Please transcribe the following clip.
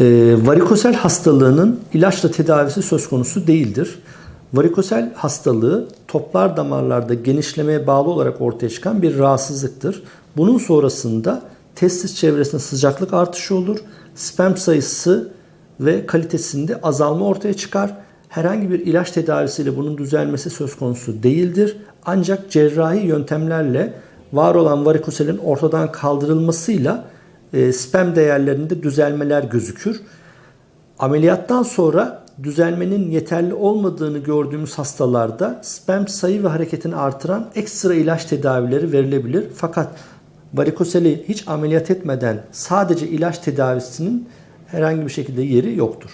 Ee, varikosel hastalığının ilaçla tedavisi söz konusu değildir. Varikosel hastalığı toplar damarlarda genişlemeye bağlı olarak ortaya çıkan bir rahatsızlıktır. Bunun sonrasında testis çevresinde sıcaklık artışı olur. Sperm sayısı ve kalitesinde azalma ortaya çıkar. Herhangi bir ilaç tedavisiyle bunun düzelmesi söz konusu değildir. Ancak cerrahi yöntemlerle var olan varikoselin ortadan kaldırılmasıyla e, sperm değerlerinde düzelmeler gözükür. Ameliyattan sonra düzelmenin yeterli olmadığını gördüğümüz hastalarda sperm sayı ve hareketini artıran ekstra ilaç tedavileri verilebilir. Fakat varikoseli hiç ameliyat etmeden sadece ilaç tedavisinin herhangi bir şekilde yeri yoktur.